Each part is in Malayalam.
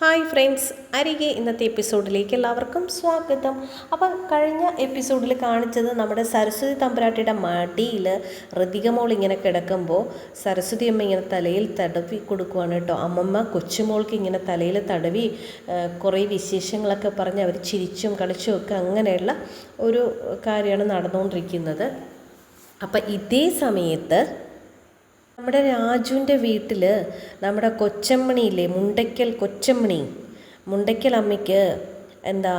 ഹായ് ഫ്രണ്ട്സ് അരികെ ഇന്നത്തെ എപ്പിസോഡിലേക്ക് എല്ലാവർക്കും സ്വാഗതം. അപ്പം കഴിഞ്ഞ എപ്പിസോഡിൽ കാണിച്ചത് നമ്മുടെ സരസ്വതി തമ്പുരാട്ടിയുടെ മടിയിൽ ഋതികമോൾ ഇങ്ങനെ കിടക്കുമ്പോൾ സരസ്വതി അമ്മ ഇങ്ങനെ തലയിൽ തടവി കൊടുക്കുവാണ് കേട്ടോ. അമ്മമ്മ കൊച്ചുമോൾക്ക് ഇങ്ങനെ തലയിൽ തടവി കുറേ വിശേഷങ്ങളൊക്കെ പറഞ്ഞ് അവർ ചിരിച്ചും കളിച്ചും ഒക്കെ അങ്ങനെയുള്ള ഒരു കാര്യമാണ് നടന്നുകൊണ്ടിരിക്കുന്നത്. അപ്പം ഇതേ സമയത്ത് നമ്മുടെ രാജുവിന്റെ വീട്ടിൽ നമ്മുടെ കൊച്ചമ്മണിയില്ലേ മുണ്ടയ്ക്കൽ കൊച്ചമ്മണി. മുണ്ടയ്ക്കൽ അമ്മയ്ക്ക് എന്താ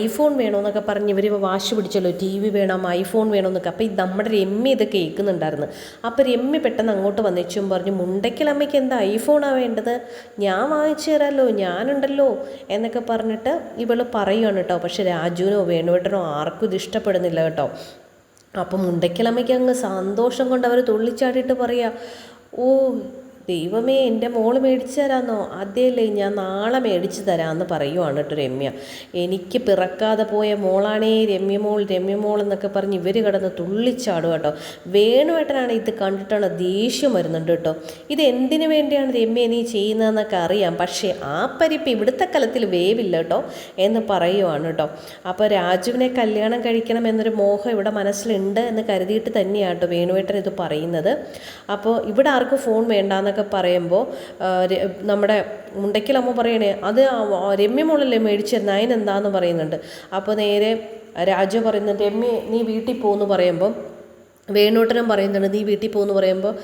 ഐഫോൺ വേണമെന്നൊക്കെ പറഞ്ഞ് ഇവർ വാശി പിടിച്ചല്ലോ ടി വി വേണം ഐഫോൺ വേണമെന്നൊക്കെ അപ്പോൾ ഈ നമ്മുടെ രമ്യ ഇത് കേൾക്കുന്നുണ്ടായിരുന്നു. അപ്പോൾ രമ്യ പെട്ടെന്ന് അങ്ങോട്ട് വന്നേച്ചും പറഞ്ഞു മുണ്ടയ്ക്കൽ അമ്മയ്ക്ക് എന്താ ഐഫോണാണ് വേണ്ടത്? ഞാൻ വാങ്ങിച്ചു തരാമല്ലോ ഞാനുണ്ടല്ലോ എന്നൊക്കെ പറഞ്ഞിട്ട് ഇവൾ പറയുകയാണ് കേട്ടോ. പക്ഷേ രാജുവിനോ വേണുവേട്ടനോ ആർക്കും ഇത് ഇഷ്ടപ്പെടുന്നില്ല കേട്ടോ. അപ്പം മുണ്ടയ്ക്കലമ്മയ്ക്ക് അങ്ങ് സന്തോഷം കൊണ്ട് അവർ തുള്ളിച്ചാടിയിട്ട് പറയുക ഓ ദൈവമേ എന്റെ മോൾ മേടിച്ചു തരാമെന്നോ അതേല്ലേ ഞാൻ നാളെ മേടിച്ചു തരാമെന്ന് പറയുവാണ് കേട്ടോ രമ്യ. എനിക്ക് പിറക്കാതെ പോയ മോളാണേ രമ്യ മോൾ രമ്യ മോൾ എന്നൊക്കെ പറഞ്ഞ് ഇവർ കിടന്ന് തുള്ളിച്ചാടും കേട്ടോ. വേണുവേട്ടനാണ് ഇത് കണ്ടിട്ടാണ് ദേഷ്യം വരുന്നുണ്ട് കേട്ടോ. ഇത് എന്തിനു വേണ്ടിയാണ് രമ്യ നീ ചെയ്യുന്നതെന്നൊക്കെ അറിയാം. പക്ഷേ ആ പരിപ്പ് ഇവിടുത്തെ കലത്തിൽ വേവില്ല കേട്ടോ എന്ന് പറയുവാണ് കേട്ടോ. അപ്പോൾ രാജുവിനെ കല്യാണം കഴിക്കണം എന്നൊരു മോഹം ഇവിടെ മനസ്സിലുണ്ട് എന്ന് കരുതിയിട്ട് തന്നെയാണ് കേട്ടോ വേണുവേട്ടൻ ഇത് പറയുന്നത്. അപ്പോൾ ഇവിടെ ആർക്കും ഫോൺ വേണ്ടാന്നൊക്കെ പറയുമ്പോൾ ആ, ര- നമ്മുടെ മുണ്ടയ്ക്കലമ്മ പറയണേ അത് ആ രമ്യ മോളല്ലേ മേടിച്ചിരുന്നത് അതിനെന്താന്ന് പറയുന്നുണ്ട്. അപ്പോൾ നേരെ രാജു പറയുന്നുണ്ട് രമ്യ നീ വീട്ടിൽ പോകുന്നു പറയുമ്പം വേണൂട്ടനും പറയുന്നുണ്ട് നീ വീട്ടിൽ പോകുന്നു പറയുമ്പോൾ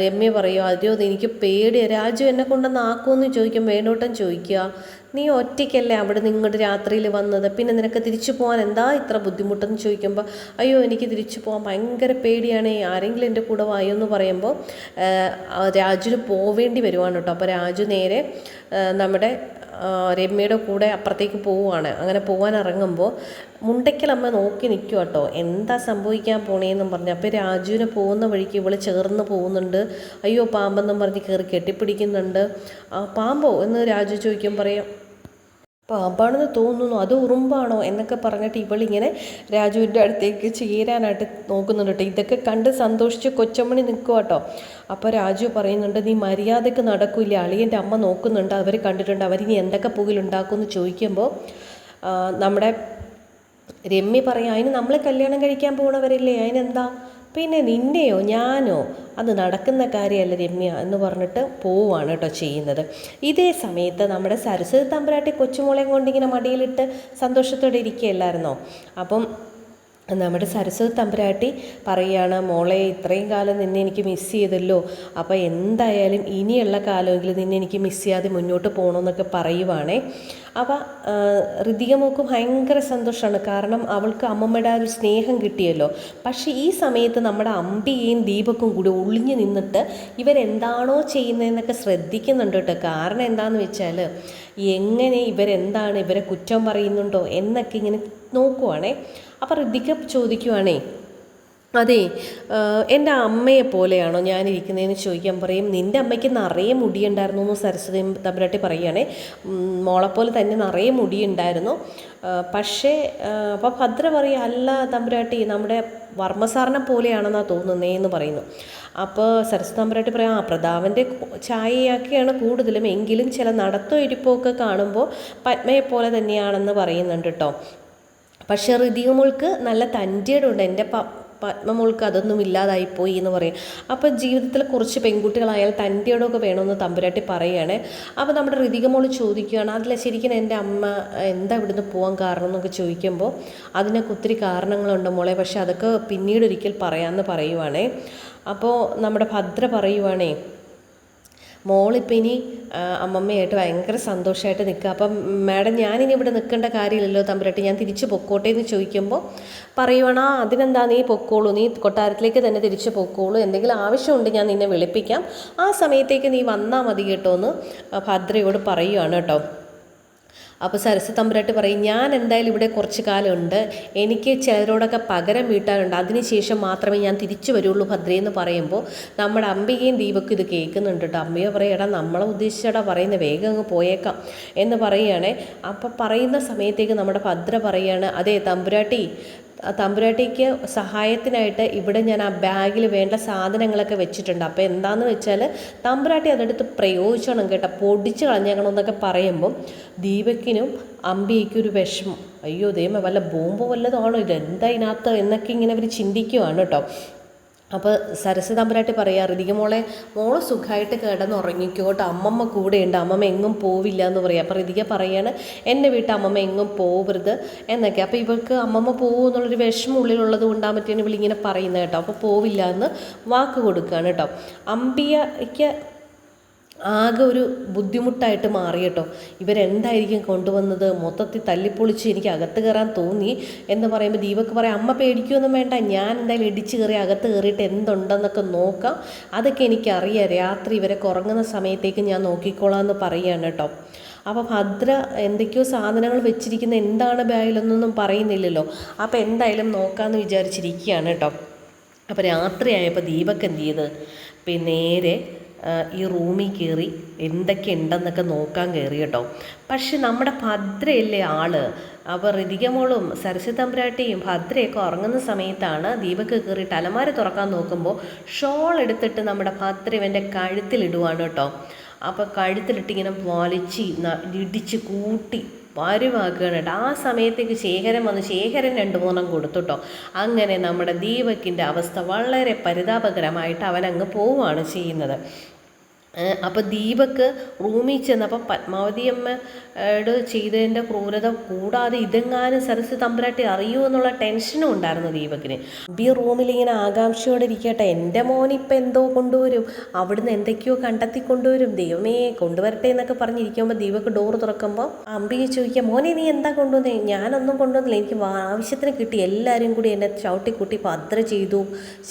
രമ്യ പറയും അതെയോ എനിക്ക് പേടിയാണ് രാജു എന്നെ കൊണ്ടൊന്ന് ആക്കുമെന്ന് ചോദിക്കും വേണൂട്ടൻ ചോദിക്കുക നീ ഒറ്റയ്ക്കല്ലേ അവിടെ നിങ്ങളുടെ രാത്രിയിൽ വന്നത്? പിന്നെ നിനക്ക് തിരിച്ചു പോകാൻ എന്താ ഇത്ര ബുദ്ധിമുട്ടെന്ന് ചോദിക്കുമ്പോൾ അയ്യോ എനിക്ക് തിരിച്ചു പോകാൻ ഭയങ്കര പേടിയാണ് ആരെങ്കിലും എന്റെ കൂടെ വായോ എന്ന് പറയുമ്പോൾ രാജുവിന് പോവേണ്ടി വരുവാണ് കേട്ടോ. അപ്പോൾ രാജു നേരെ നമ്മുടെ രമ്യയുടെ കൂടെ അപ്പുറത്തേക്ക് പോവുകയാണ്. അങ്ങനെ പോകാൻ ഇറങ്ങുമ്പോൾ മുണ്ടയ്ക്കലമ്മ നോക്കി നിൽക്കുക കേട്ടോ എന്താ സംഭവിക്കാൻ പോണേന്നും പറഞ്ഞ്. അപ്പോൾ രാജുവിനെ പോകുന്ന വഴിക്ക് ഇവൾ ചേർന്ന് പോകുന്നുണ്ട്. അയ്യോ പാമ്പെന്നും പറഞ്ഞ് കയറി കെട്ടിപ്പിടിക്കുന്നുണ്ട്. പാമ്പോ? എന്ന് രാജു ചോദിക്കും പറയും പാമ്പാണെന്ന് തോന്നുന്നു. അത് ഉറുമ്പാണോ എന്നൊക്കെ പറഞ്ഞിട്ട് ഇവളിങ്ങനെ രാജുവിന്റെ അടുത്തേക്ക് ചേരാനായിട്ട് നോക്കുന്നുണ്ട് കേട്ടോ. ഇതൊക്കെ കണ്ട് സന്തോഷിച്ച് കൊച്ചമ്മണി നിൽക്കുക കേട്ടോ. അപ്പോൾ രാജു പറയുന്നുണ്ട് നീ മര്യാദയ്ക്ക് നടക്കില്ല? അളിയന്റെ അമ്മ നോക്കുന്നുണ്ട്. അവർ കണ്ടിട്ടുണ്ട്. അവരിനി എന്തൊക്കെ പുകിലുണ്ടാക്കുമെന്ന് ചോദിക്കുമ്പോൾ നമ്മുടെ രമ്യ പറയും അതിന് നമ്മളെ കല്യാണം കഴിക്കാൻ പോകണവരല്ലേ അതിനെന്താ പിന്നെ നിന്നെയോ ഞാനോ അത് നടക്കുന്ന കാര്യമല്ല രമ്യ എന്ന് പറഞ്ഞിട്ട് പോവുകയാണ് കേട്ടോ ചെയ്യുന്നത്. ഇതേ സമയത്ത് നമ്മുടെ സരസ്വതി തമ്പുരാട്ടി കൊച്ചുമോളെയും കൊണ്ടിങ്ങനെ മടിയിലിട്ട് സന്തോഷത്തോടെ ഇരിക്കുകയല്ലായിരുന്നോ? അപ്പം നമ്മുടെ സരസ്വതി തമ്പുരാട്ടി പറയുകയാണ് മോളെ ഇത്രയും കാലം നിന്നെ എനിക്ക് മിസ് ചെയ്തല്ലോ. അപ്പോൾ എന്തായാലും ഇനിയുള്ള കാലമെങ്കിലും നിന്നെ എനിക്ക് മിസ് ചെയ്യാതെ മുന്നോട്ട് പോകണമെന്നൊക്കെ പറയുവാണേ. അപ്പോൾ ഋതികമോക്ക് ഭയങ്കര സന്തോഷമാണ് കാരണം അവൾക്ക് അമ്മമ്മയുടെ ഒരു സ്നേഹം കിട്ടിയല്ലോ. പക്ഷേ ഈ സമയത്ത് നമ്മുടെ അമ്പിയേയും ദീപക്കും കൂടി ഒളിഞ്ഞു നിന്നിട്ട് ഇവരെന്താണോ ചെയ്യുന്നതെന്നൊക്കെ ശ്രദ്ധിക്കുന്നുണ്ട് കേട്ടോ. കാരണം എന്താണെന്ന് വെച്ചാൽ എങ്ങനെ ഇവരെന്താണ് ഇവരെ കുറ്റം പറയുന്നുണ്ടോ എന്നൊക്കെ ഇങ്ങനെ നോക്കുവാണേ. അപ്പോൾ ഋദ്ധിക്ക ചോദിക്കുവാണേ അതെ എന്റെ അമ്മയെ പോലെയാണോ ഞാനിരിക്കുന്നതെന്ന് ചോദിക്കാൻ പറയും. നിന്റെ അമ്മയ്ക്ക് നിറയെ മുടിയുണ്ടായിരുന്നു എന്ന് സരസ്വതി തമ്പുരാട്ടി പറയുകയാണേ. മോളെപ്പോലെ തന്നെ നിറയെ മുടിയുണ്ടായിരുന്നു. പക്ഷേ അപ്പോൾ ഭദ്ര പറയുക അല്ല തമ്പുരാട്ടി നമ്മുടെ വർമ്മസാറിനെ പോലെയാണെന്നാണ് തോന്നുന്നേ എന്ന് പറയുന്നു. അപ്പോൾ സരസ്വതി തമ്പുരാട്ടി പറയാം ആ പ്രതാപന്റെ ചായയാക്കിയാണ് കൂടുതലും. എങ്കിലും ചില നടത്തോ ഇരിപ്പോ കാണുമ്പോൾ പത്മയെ പോലെ തന്നെയാണെന്ന് പറയുന്നുണ്ട് കേട്ടോ പക്ഷെ ഋതികമോൾക്ക് നല്ല തന്റെയുണ്ട് എന്റെ പ പത്മമോൾക്ക് അതൊന്നും ഇല്ലാതായിപ്പോയി എന്ന് പറയും. അപ്പോൾ ജീവിതത്തിൽ കുറച്ച് പെൺകുട്ടികളായാൽ തന്റെയോടൊക്കെ വേണമെന്ന് തമ്പുരാട്ടി പറയുകയാണ് അപ്പോൾ നമ്മുടെ ഋതിക മോൾ ചോദിക്കുകയാണ് അതിൽ ശരിക്കും എന്റെ അമ്മ എന്താ ഇവിടുന്ന് പോകാൻ കാരണം? എന്നൊക്കെ ചോദിക്കുമ്പോൾ അതിനൊക്കെ ഒത്തിരി കാരണങ്ങളുണ്ട് മോളെ. പക്ഷെ അതൊക്കെ പിന്നീട് ഒരിക്കൽ പറയാമെന്ന് പറയുവാണേ. അപ്പോൾ നമ്മുടെ ഭദ്ര പറയുവാണേ മോളിപ്പോൾ ഇനി അമ്മമ്മയായിട്ട് ഭയങ്കര സന്തോഷമായിട്ട് നിൽക്കുക. അപ്പം മാഡം ഞാനിനി ഇവിടെ നിൽക്കേണ്ട കാര്യമില്ലല്ലോ തമ്പുരാട്ടി. ഞാൻ തിരിച്ചു പൊക്കോട്ടെ എന്ന് ചോദിക്കുമ്പോൾ പറയുവാണ് അതിനെന്താ നീ പൊക്കോളൂ? നീ കൊട്ടാരത്തിലേക്ക് തന്നെ തിരിച്ചു പൊക്കോളൂ. എന്തെങ്കിലും ആവശ്യമുണ്ട് ഞാൻ നിന്നെ വിളിപ്പിക്കാം. ആ സമയത്തേക്ക് നീ വന്നാൽ മതി കേട്ടോ എന്ന് ഭദ്രയോട് പറയുവാണ് കേട്ടോ. അപ്പോൾ സരസ് തമ്പുരാട്ടി പറയും ഞാൻ എന്തായാലും ഇവിടെ കുറച്ച് കാലമുണ്ട് എനിക്ക് ചിലരോടൊക്കെ പകരം വീട്ടാനുണ്ട്. അതിനുശേഷം മാത്രമേ ഞാൻ തിരിച്ചു വരുള്ളൂ ഭദ്രയെന്ന് പറയുമ്പോൾ നമ്മുടെ അംബികയും ദീപക്കും ഇത് കേൾക്കുന്നുണ്ട് കേട്ടോ. അമ്മയോ പറയടാ നമ്മളെ ഉദ്ദേശിച്ചടാ പറയുന്നത് വേഗം അങ്ങ് പോയേക്കാം എന്ന് പറയുകയാണേ. അപ്പോൾ പറയുന്ന സമയത്തേക്ക് നമ്മുടെ ഭദ്ര പറയുകയാണ് അതെ തമ്പുരാട്ടി തമ്പുരാട്ടിക്ക് സഹായത്തിനായിട്ട് ഇവിടെ ഞാൻ ആ ബാഗിൽ വേണ്ട സാധനങ്ങളൊക്കെ വെച്ചിട്ടുണ്ട്. അപ്പോൾ എന്താണെന്ന് വെച്ചാൽ തമ്പുരാട്ടി അതെടുത്ത് പ്രയോഗിച്ചോണം കേട്ടോ. പൊടിച്ച് കളഞ്ഞേക്കണം എന്നൊക്കെ പറയുമ്പം ദീപക്കിനും അമ്പിക്ക് ഒരു വിഷമം. അയ്യോ ദൈവമേ വല്ല ബോംബ് വല്ലതാണോ ഇത്? എന്താ ഇതിനകത്ത്? എന്നൊക്കെ ഇങ്ങനെ അവർ ചിന്തിക്കുവാണ് കേട്ടോ. അപ്പോൾ സരസ്വ പറയാറ് ഇതിക ഋതിക മോളെ മോൾ സുഖമായിട്ട് കിടന്നുറങ്ങിക്കോട്ടെ അമ്മമ്മ കൂടെയുണ്ട്. അമ്മമ്മ എങ്ങും പോവില്ല എന്ന് പറയാം. അപ്പോൾ ഇതിക പറയാണ് എന്റെ വീട്ടിൽ അമ്മമ്മ എങ്ങും പോവരുത്. എന്നൊക്കെ. അപ്പോൾ ഇവൾക്ക് അമ്മമ്മ പോകും എന്നുള്ളൊരു വിഷമം ഉള്ളിലുള്ളത് കൊണ്ടാൻ പറ്റിയാണ് ഇവളിങ്ങനെ പറയുന്നത് കേട്ടോ. അപ്പോൾ പോവില്ല എന്ന് വാക്ക് കൊടുക്കുകയാണ് കേട്ടോ. അമ്പിയയ്ക്ക് ആകെ ഒരു ബുദ്ധിമുട്ടായിട്ട് മാറി കേട്ടോ. ഇവരെന്തായിരിക്കും കൊണ്ടുവന്നത്? മൊത്തത്തിൽ തല്ലിപ്പൊളിച്ച് എനിക്ക് അകത്ത് കയറാൻ തോന്നി എന്ന് പറയുമ്പോൾ ദീപക്ക് പറയാം അമ്മ പേടിക്കുമൊന്നും വേണ്ട ഞാൻ എന്തായാലും ഇടിച്ച് കയറി അകത്ത് കയറിയിട്ട് എന്തുണ്ടെന്നൊക്കെ നോക്കാം. അതൊക്കെ എനിക്കറിയാം. രാത്രി ഇവരൊക്കെ കുറങ്ങുന്ന സമയത്തേക്ക് ഞാൻ നോക്കിക്കോളാം എന്ന് പറയുകയാണ് കേട്ടോ. അപ്പോൾ ഭദ്ര എന്തൊക്കെയോ സാധനങ്ങൾ വെച്ചിരിക്കുന്ന എന്താണ് ബാഗിലൊന്നൊന്നും പറയുന്നില്ലല്ലോ. അപ്പോൾ എന്തായാലും നോക്കാമെന്ന് വിചാരിച്ചിരിക്കുകയാണ് കേട്ടോ. അപ്പോൾ രാത്രിയായപ്പോൾ ദീപക്ക് എന്ത് ചെയ്ത്? നേരെ ഈ റൂമിൽ കയറി എന്തൊക്കെ ഉണ്ടെന്നൊക്കെ നോക്കാൻ കയറി കേട്ടോ. പക്ഷെ നമ്മുടെ ഭദ്രയല്ലേ ആൾ? അപ്പോൾ ഋതികമോളും സരസ്വതി തമ്പുരാട്ടിയും ഭദ്രയൊക്കെ ഉറങ്ങുന്ന സമയത്താണ് ദീപക്ക് കയറിയിട്ട് അലമാര തുറക്കാൻ നോക്കുമ്പോൾ ഷോൾ എടുത്തിട്ട് നമ്മുടെ ഭദ്ര ഇവന്റെ കഴുത്തിലിടുവാണ് കേട്ടോ. അപ്പോൾ കഴുത്തിലിട്ടിങ്ങനെ വലിച്ച് ഇടിച്ച് കൂട്ടി വരുവാക്കുകയാണ് കേട്ടോ ആ സമയത്തേക്ക് ശേഖരൻ വന്ന് ശേഖരൻ രണ്ട് മൂന്നെണ്ണം കൊടുത്തുട്ടോ. അങ്ങനെ നമ്മുടെ ദീപക്കിന്റെ അവസ്ഥ വളരെ പരിതാപകരമായിട്ട് അവൻ അങ്ങ് പോവുകയാണ് ചെയ്യുന്നത്. അപ്പോൾ ദീപക്ക് റൂമിൽ ചെന്നപ്പോൾ പത്മാവതി അമ്മയുടെ ചെയ്തതിന്റെ ക്രൂരത കൂടാതെ ഇതെങ്ങാനും സരസ് തമ്പുരാട്ടി അറിയൂ എന്നുള്ള ടെൻഷനും ഉണ്ടായിരുന്നു ദീപക്കിന് ബി റൂമിൽ ഇങ്ങനെ ആകാംക്ഷയോടെ ഇരിക്കട്ടെ. എന്റെ മോൻ ഇപ്പം എന്തോ കൊണ്ടുവരും. അവിടുന്ന് എന്തൊക്കെയോ കണ്ടെത്തി കൊണ്ടുവരും. ദൈവമേ കൊണ്ടുവരട്ടെ എന്നൊക്കെ പറഞ്ഞിരിക്കുമ്പോൾ ദീപക്ക് ഡോർ തുറക്കുമ്പോൾ അമ്പിയെ ചോദിക്കുക മോനെ നീ എന്താ കൊണ്ടുവന്നേ? ഞാനൊന്നും കൊണ്ടുവന്നില്ല. എനിക്ക് ആവശ്യത്തിന് കിട്ടി. എല്ലാവരും കൂടി എന്നെ ചവിട്ടിക്കൂട്ടി ഭദ്ര ചെയ്തു.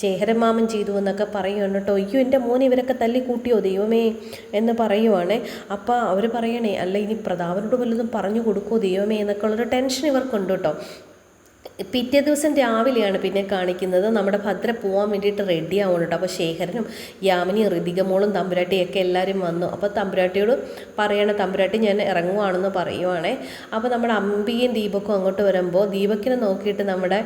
ശേഖരമാമൻ ചെയ്തു എന്നൊക്കെ പറയുകയാണ് കേട്ടോ. അയ്യോ എന്റെ മോൻ ഇവരൊക്കെ തല്ലിക്കൂട്ടിയോ? ദൈവമേ ദൈവമേ എന്ന് പറയുവാണേ. അപ്പോൾ അവർ പറയണേ അല്ല ഇനി പ്രതാപനോട് വല്ലതും പറഞ്ഞു കൊടുക്കുമോ ദൈവമേ? എന്നൊക്കെ ഉള്ളൊരു ടെൻഷൻ ഇവർക്കുണ്ട് കേട്ടോ പിറ്റേ ദിവസം രാവിലെയാണ് പിന്നെ കാണിക്കുന്നത്. നമ്മുടെ ഭദ്ര പോകാൻ വേണ്ടിയിട്ട് റെഡി ആവണം കേട്ടോ അപ്പോൾ ശേഖരനും യാമിനി ഋതികമോളും തമ്പുരാട്ടിയൊക്കെ എല്ലാവരും വന്നു. അപ്പോൾ തമ്പുരാട്ടിയോട് പറയണ തമ്പുരാട്ടി ഞാൻ ഇറങ്ങുവാണെന്ന് പറയുവാണേ. അപ്പോൾ നമ്മുടെ അമ്പിയും ദീപക്കും അങ്ങോട്ട് വരുമ്പോൾ ദീപക്കിനെ നോക്കിയിട്ട് നമ്മുടെ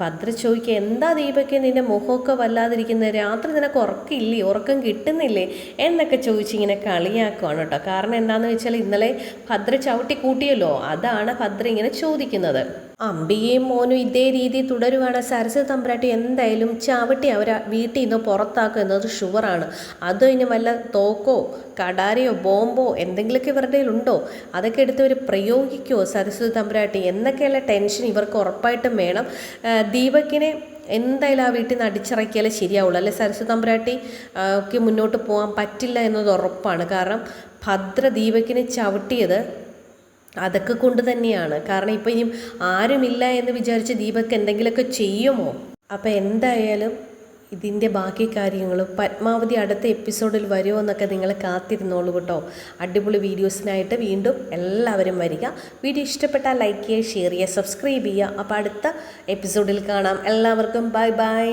ഭദ്ര ചോദിക്കുക എന്താ ദീപയ്ക്ക് നിന്റെ മുഖമൊക്കെ വല്ലാതിരിക്കുന്നത് രാത്രി നിനക്ക് ഉറക്കില്ലേ? ഉറക്കം കിട്ടുന്നില്ലേ? എന്നൊക്കെ ചോദിച്ചിങ്ങനെ കളിയാക്കുവാണ് കേട്ടോ. കാരണം എന്താണെന്ന് വെച്ചാൽ ഇന്നലെ ഭദ്ര ചവിട്ടി കൂട്ടിയല്ലോ അതാണ് ഭദ്ര ഇങ്ങനെ ചോദിക്കുന്നത്. അമ്പികയും മോനും ഇതേ രീതി തുടരുവാണ്. സരസ്വതി തമ്പ്രാട്ടി എന്തായാലും ചവിട്ടി അവരെ വീട്ടിൽ നിന്ന് പുറത്താക്കുക എന്നത് ഷുവറാണ്. അതോ ഇനി വല്ല തോക്കോ കടാരയോ ബോംബോ എന്തെങ്കിലുമൊക്കെ ഇവരുടെ ഉണ്ടോ അതൊക്കെ എടുത്ത് അവർ പ്രയോഗിക്കുമോ സരസ്വതി തമ്പ്രാട്ടി? എന്നൊക്കെയുള്ള ടെൻഷൻ ഇവർക്ക് ഉറപ്പായിട്ടും വേണം. ദീപക്കിനെ എന്തായാലും ആ വീട്ടിൽ നിന്ന് അടിച്ചിറക്കിയാലേ ശരിയാവുള്ളൂ. അല്ലെ സരസ്വതി തമ്പ്രാട്ടി? ഒക്കെ മുന്നോട്ട് പോകാൻ പറ്റില്ല എന്നത് ഉറപ്പാണ്. കാരണം ഭദ്ര ദീപക്കിനെ ചവിട്ടിയത് അതൊക്കെ കൊണ്ട് തന്നെയാണ്. കാരണം ഇപ്പം ഇനിയും ആരുമില്ല എന്ന് വിചാരിച്ച് ദീപക് എന്തെങ്കിലുമൊക്കെ ചെയ്യുമോ? അപ്പോൾ എന്തായാലും ഇതിന്റെ ബാക്കി കാര്യങ്ങൾ പത്മാവതി അടുത്ത എപ്പിസോഡിൽ വരുമോ എന്നൊക്കെ നിങ്ങൾ കാത്തിരുന്നോളൂ കേട്ടോ. അടിപൊളി വീഡിയോസിനായിട്ട് വീണ്ടും എല്ലാവരും വരിക. വീഡിയോ ഇഷ്ടപ്പെട്ടാൽ ലൈക്ക് ചെയ്യുക ഷെയർ ചെയ്യുക സബ്സ്ക്രൈബ് ചെയ്യുക. അപ്പോൾ അടുത്ത എപ്പിസോഡിൽ കാണാം. എല്ലാവർക്കും ബൈ ബൈ.